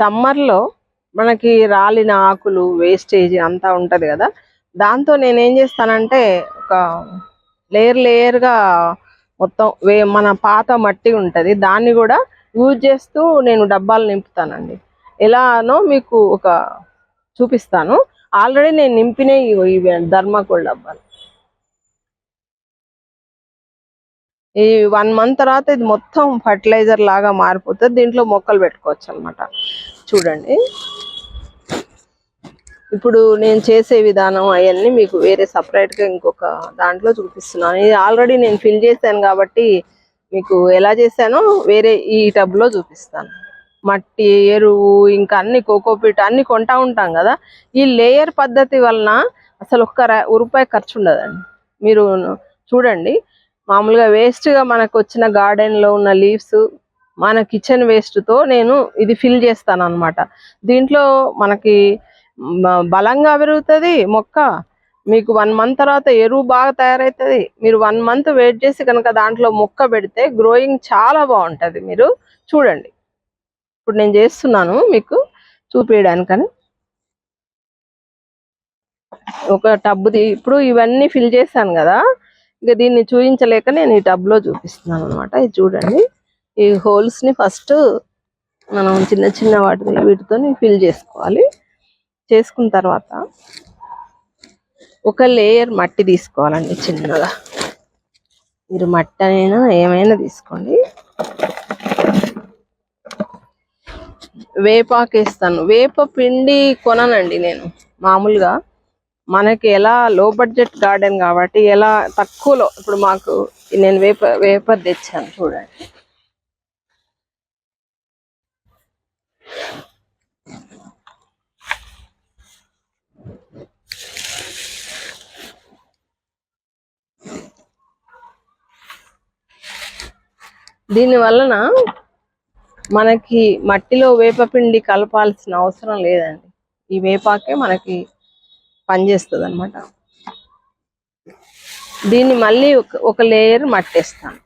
సమ్మర్లో మనకి రాలిన ఆకులు వేస్టేజ్ అంతా ఉంటది కదా. దాంతో నేను ఏం చేస్తానంటే ఒక లేయర్ లేయర్గా మొత్తం వే మన పాత మట్టి ఉంటది. దాన్ని కూడా యూజ్ చేస్తూ నేను డబ్బాలు నింపుతానండి. ఎలానో మీకు ఒక చూపిస్తాను. ఆల్రెడీ నేను నింపిన ఇవి ధర్మాకోల్ డబ్బాలు. ఈ వన్ మంత్ తర్వాత ఇది మొత్తం ఫర్టిలైజర్ లాగా మారిపోతుంది దీంట్లో మొక్కలు పెట్టుకోవచ్చు అనమాట చూడండి. ఇప్పుడు నేను చేసే విధానం అవన్నీ మీకు వేరే సపరేట్గా ఇంకొక దాంట్లో చూపిస్తున్నాను. ఇది ఆల్రెడీ నేను ఫిల్ చేశాను కాబట్టి మీకు ఎలా చేశానో వేరే ఈ టబ్లో చూపిస్తాను. మట్టి ఎరువు ఇంకా అన్ని కోకోపీట్ అన్ని కొంటా ఉంటాం కదా. ఈ లేయర్ పద్ధతి వలన అసలు ఒక్క ర- రూపాయి ఖర్చు ఉండదండి మీరు చూడండి. మామూలుగా వేస్ట్గా గా మనకు వచ్చిన గార్డెన్లో ఉన్న లీవ్స్ మన కిచెన్ వేస్ట్తో నేను ఇది ఫిల్ చేస్తాను అన్నమాట దీంట్లో మనకి బలంగా పెరుగుతుంది మొక్క. మీకు వన్ మంత్ తర్వాత ఎరువు బాగా తయారవుతుంది మీరు వన్ మంత్ వెయిట్ చేసి కనుక దాంట్లో మొక్క పెడితే గ్రోయింగ్ చాలా బాగుంటుంది. మీరు చూడండి. ఇప్పుడు నేను చేస్తున్నాను మీకు చూపించడానికని ఒక టబ్ది ఇప్పుడు ఇవన్నీ ఫిల్ చేశాను కదా. ఇంకా దీన్ని చూపించలేక నేను ఈ టబ్లో చూపిస్తున్నాను అనమాట ఇది చూడండి. ఈ హోల్స్ని ఫస్ట్ మనం చిన్న చిన్న వాటిని వీటితో ఫిల్ చేసుకోవాలి. చేసుకున్న తర్వాత ఒక లేయర్ మట్టి తీసుకోవాలండి చిన్నగా. మీరు మట్టి అయినా ఏమైనా తీసుకోండి. వేపాకు వేస్తాను వేప పిండి కొననండి నేను మామూలుగా. మనకి ఎలా లో బడ్జెట్ గార్డెన్ కాబట్టి ఎలా తక్కువలో ఇప్పుడు మాకు నేను వేప వేపర్ తెచ్చాను చూడండి. దీని వలన మనకి మట్టిలో వేపపిండి కలపాల్సిన అవసరం లేదండి. ఈ వేపాకే మనకి పనిచేస్తుంది అనమాట దీన్ని మళ్ళీ ఒక లేయర్ మట్టేస్తాను.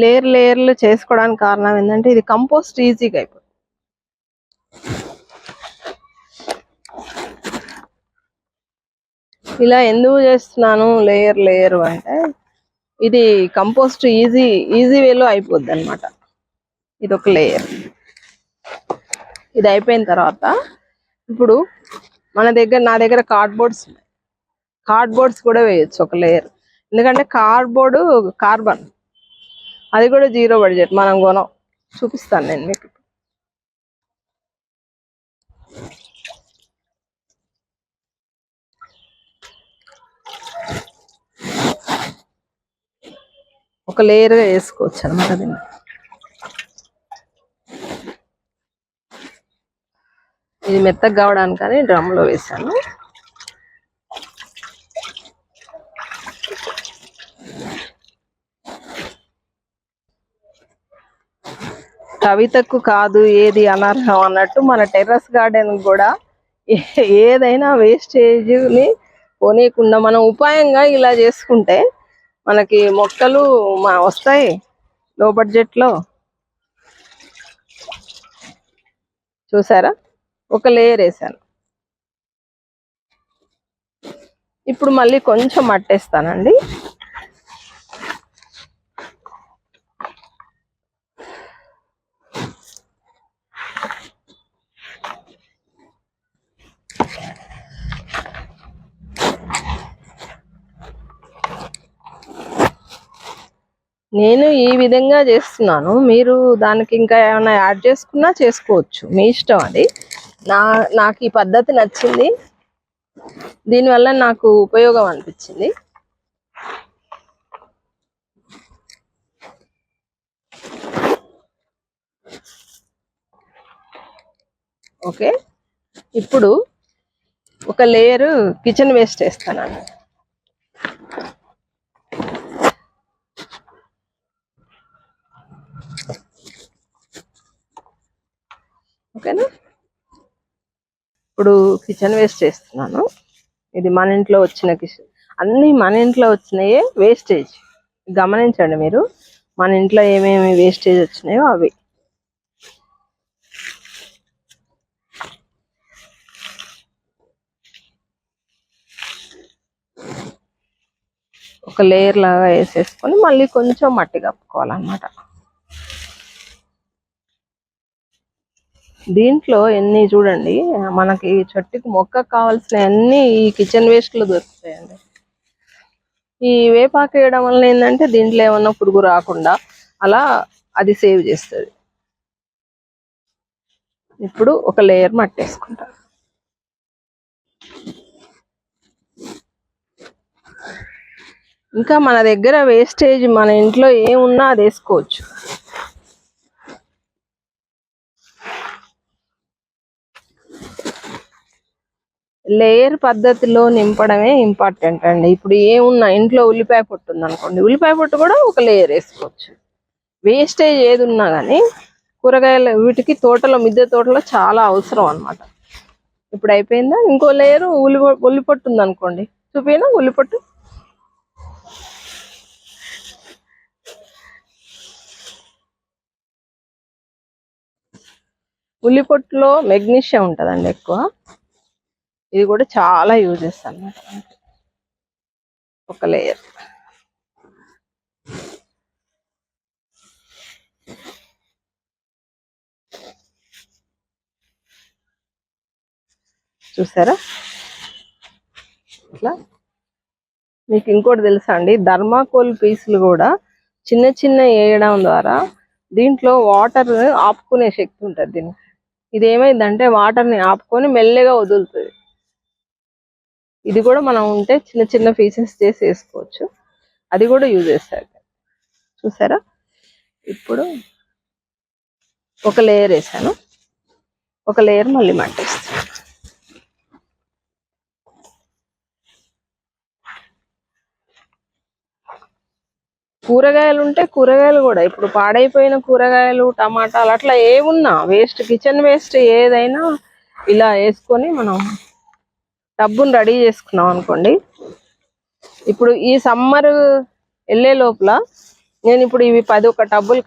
లేయర్ లేయర్లు చేసుకోవడానికి కారణం ఏంటంటే ఇది కంపోస్ట్ ఈజీగా అయిపోతుంది. ఇలా ఎందుకు చేస్తున్నాను లేయర్ లేయర్ అంటే ఇది కంపోస్ట్ ఈజీ ఈజీ వేలో అయిపోద్ది అనమాట ఇది ఒక లేయర్. ఇది అయిపోయిన తర్వాత ఇప్పుడు మన దగ్గర నా దగ్గర కార్డ్బోర్డ్స్ ఉన్నాయి. కార్డ్బోర్డ్స్ కూడా వేయొచ్చు ఒక లేయర్. ఎందుకంటే కార్డ్బోర్డు కార్బన్. అది కూడా జీరో బడ్జెట్. మనం కొనం. చూపిస్తాను నేను మీకు. ఒక లేయర్గా వేసుకోవచ్చు అనమాట దీన్ని. ఇది మెత్తగా కావడానికని డ్రమ్లో వేసాను. కవితకు కాదు ఏది అనర్హం అన్నట్టు మన టెర్రస్ గార్డెన్ కూడా ఏ- ఏదైనా వేస్టేజ్ని పోనీయకుండా మనం ఉపాయంగా ఇలా చేసుకుంటే మనకి మొక్కలు మా వస్తాయి లో బడ్జెట్లో చూసారా? ఒక లేయర్ వేసాను. ఇప్పుడు మళ్ళీ కొంచెం మట్టేస్తానండి. నేను ఈ విధంగా చేస్తున్నాను. మీరు దానికి ఇంకా ఏమైనా యాడ్ చేసుకున్నా చేసుకోవచ్చు. మీ ఇష్టం అది. నా నాకు ఈ పద్ధతి నచ్చింది. దీనివల్ల నాకు ఉపయోగం అనిపించింది. ఓకే. ఇప్పుడు ఒక లేయరు కిచెన్ వేస్ట్ వేస్తానండి ఓకేనా? ఇప్పుడు కిచెన్ వేస్ట్ చేస్తున్నాను. ఇది మన ఇంట్లో వచ్చిన కిచెన్ అన్ని మన ఇంట్లో వచ్చినాయే వేస్టేజ్ గమనించండి మీరు మన ఇంట్లో ఏమేమి వేస్టేజ్ వచ్చినాయో అవి. ఒక లేయర్ లాగా వేసేసుకొని మళ్ళీ కొంచెం మట్టి కప్పుకోవాలన్నమాట. దీంట్లో ఎన్ని చూడండి మనకి చెట్టుకి మొక్కకు కావాల్సిన అన్ని ఈ కిచెన్ వేస్ట్లో దొరుకుతాయండి. ఈ వేపాకు వేయడం వల్ల ఏంటంటే దీంట్లో ఏమన్నా పురుగు రాకుండా అలా అది సేవ్ చేస్తుంది. ఇప్పుడు ఒక లేయర్ మట్టేసుకుంటా. ఇంకా మన దగ్గర వేస్టేజ్ మన ఇంట్లో ఏమున్నా అది వేసుకోవచ్చు. లేయర్ పద్ధతిలో నింపడమే ఇంపార్టెంట్ అండి. ఇప్పుడు ఏమున్నా ఇంట్లో ఉల్లిపాయ పొట్టు ఉందనుకోండి ఉల్లిపాయ పొట్టు కూడా ఒక లేయర్ వేసుకోవచ్చు. వేస్టేజ్ ఏది ఉన్నా కానీ కూరగాయల వీటికి తోటలో మిద్దె తోటలో చాలా అవసరం అన్నమాట. ఇప్పుడు అయిపోయిందా? ఇంకో లేయర్ ఉల్లి ఉల్లిపొట్టు ఉందనుకోండి. చూపినా ఉల్లిపొట్టు ఉల్లిపొట్టులో మెగ్నీషియం ఉంటుందండి ఎక్కువ. ఇది కూడా చాలా యూజెస్ అన్నమాట ఒక లేయర్. చూసారా? ఇట్లా. మీకు ఇంకోటి తెలుసా అండి? ధర్మాకోల్ పీసులు కూడా చిన్న చిన్న వేయడం ద్వారా దీంట్లో వాటర్ ఆపుకునే శక్తి ఉంటుంది దీనికి. ఇది ఏమైందంటే వాటర్ని ఆపుకొని మెల్లగా వదులుతుంది. ఇది కూడా మనం ఉంటే చిన్న చిన్న పీసెస్ చేసి వేసుకోవచ్చు. అది కూడా యూజ్ చేస్తారు. చూసారా? ఇప్పుడు ఒక లేయర్ వేసాను. ఒక లేయర్ మళ్ళీ మట్టేస్తాను కూరగాయలు ఉంటే కూరగాయలు కూడా. ఇప్పుడు పాడైపోయిన కూరగాయలు టమాటాలు అట్లా ఏమున్నా వేస్ట్ కిచెన్ వేస్ట్ ఏదైనా ఇలా వేసుకొని మనం టబ్బును రెడీ చేసుకున్నాం అనుకోండి. ఇప్పుడు ఈ సమ్మర్ వెళ్ళే లోపల నేను ఇప్పుడు ఇవి పది ఒక టబ్బులు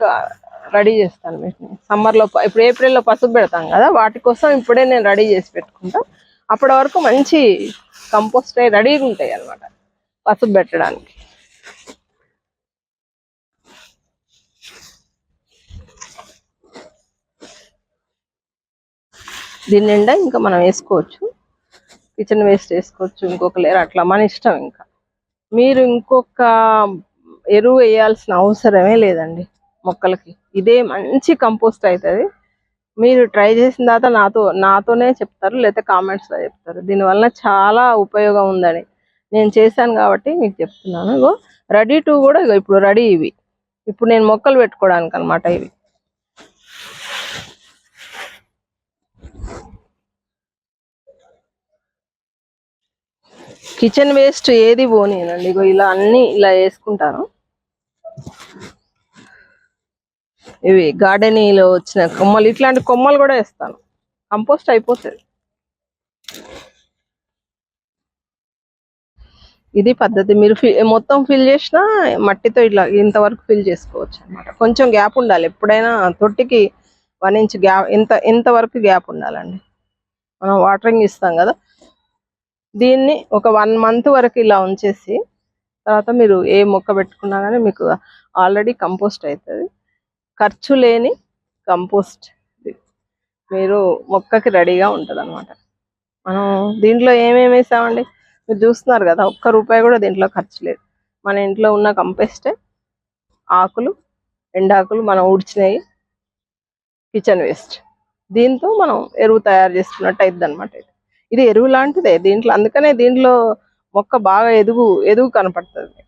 రెడీ చేస్తాను మీకు సమ్మర్లో ఇప్పుడు ఏప్రిల్లో పసుపు పెడతాం కదా వాటి కోసం ఇప్పుడే నేను రెడీ చేసి పెట్టుకుంటా. అప్పటి వరకు మంచి కంపోస్ట్ అయ్యి రెడీగా ఉంటాయి అన్నమాట పసుపు పెట్టడానికి. దీని నిండా ఇంకా మనం వేసుకోవచ్చు. కిచెన్ వేస్ట్ వేసుకోవచ్చు ఇంకొక లేరు. అట్లా మన ఇష్టం ఇంకా. మీరు ఇంకొక ఎరువు వేయాల్సిన అవసరమే లేదండి మొక్కలకి. ఇదే మంచి కంపోస్ట్ అవుతుంది. మీరు ట్రై చేసిన తర్వాత నాతో నాతోనే చెప్తారు లేకపోతే కామెంట్స్లో చెప్తారు. దీనివల్ల చాలా ఉపయోగం ఉందని నేను చేశాను కాబట్టి మీకు చెప్తున్నాను. ఇగో రెడీ టు కూడా ఇగో ఇప్పుడు రెడీ ఇవి. ఇప్పుడు నేను మొక్కలు పెట్టుకోవడానికి అనమాట ఇవి. కిచెన్ వేస్ట్ ఏది పోనీనండి ఇగో ఇలా అన్ని ఇలా వేసుకుంటాను. ఇవి గార్డెనీలో వచ్చిన కొమ్మలు ఇట్లాంటి కొమ్మలు కూడా వేస్తాను. కంపోస్ట్ అయిపోతుంది. ఇది పద్ధతి. మీరు ఫి- మొత్తం ఫిల్ చేసినా మట్టితో ఇట్లా ఇంతవరకు ఫిల్ చేసుకోవచ్చు అన్నమాట కొంచెం గ్యాప్ ఉండాలి. ఎప్పుడైనా తొట్టికి వన్ ఇంచ్ గ్యాప్ ఎంత ఎంత వరకు గ్యాప్ ఉండాలండి. మనం వాటరింగ్ ఇస్తాం కదా. దీన్ని ఒక వన్ మంత్ వరకు ఇలా ఉంచేసి తర్వాత మీరు ఏ మొక్క పెట్టుకున్నా కానీ మీకు ఆల్రెడీ కంపోస్ట్ అవుతుంది ఖర్చు లేని కంపోస్ట్ మీరు మొక్కకి రెడీగా ఉంటుంది అనమాట మనం దీంట్లో ఏమేమి వేసామండి? మీరు చూస్తున్నారు కదా ఒక్క రూపాయి కూడా దీంట్లో ఖర్చు లేదు. మన ఇంట్లో ఉన్న కంపోస్టే ఆకులు ఎండాకులు మనం ఉడిచినవి కిచెన్ వేస్ట్. దీంతో మనం ఎరువు తయారు చేసుకున్నట్టు అయింది అనమాట ఇది ఎరువు లాంటిదే దీంట్లో. అందుకనే దీంట్లో మొక్క బాగా ఎదుగు ఎదుగు కనపడుతుంది.